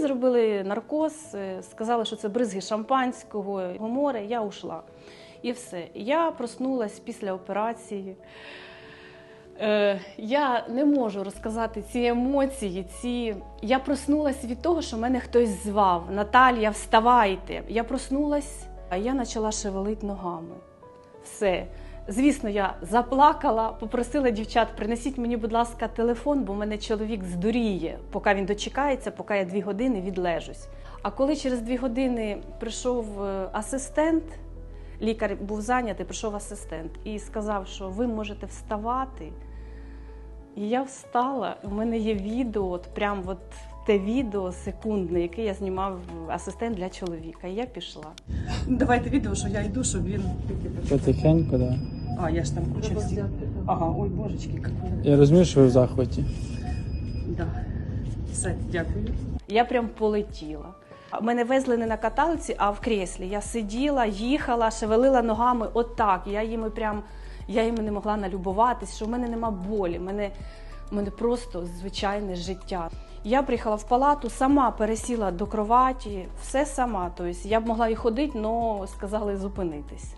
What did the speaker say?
зробили наркоз, е, сказали, що це бризги шампанського, море. Я ушла. І все. Я проснулась після операції. Е, я не можу розказати ці емоції. Ці... Я проснулась від того, що мене хтось звав. Наталія, вставайте. Я проснулась, а я почала шевелити ногами. Все. Звісно, я заплакала, попросила дівчат, принесіть мені, будь ласка, телефон, бо в мене чоловік здуріє, поки він дочекається, поки я дві години відлежусь. А коли через дві години прийшов е, асистент, лікар був зайнятий, прийшов асистент і сказав, що ви можете вставати. І я встала. У мене є відео, от прям от те відео секундне, яке я знімав асистент для чоловіка. І я пішла. Давайте відео, що я йду, щоб він. Потихеньку, да. А, я ж там куча всіх. Ага, ой, божечки, як. Я розумію, що ви в захваті. Да. Все, дякую. Я прям полетіла. Мене везли не на каталці, а в креслі. Я сиділа, їхала, шевелила ногами отак. Я їми прям я їми не могла налюбуватись, що в мене нема болі. в Мене, в мене просто звичайне життя. Я приїхала в палату, сама пересіла до кроваті, все сама. Тобто я б могла і ходити, але сказали зупинитись.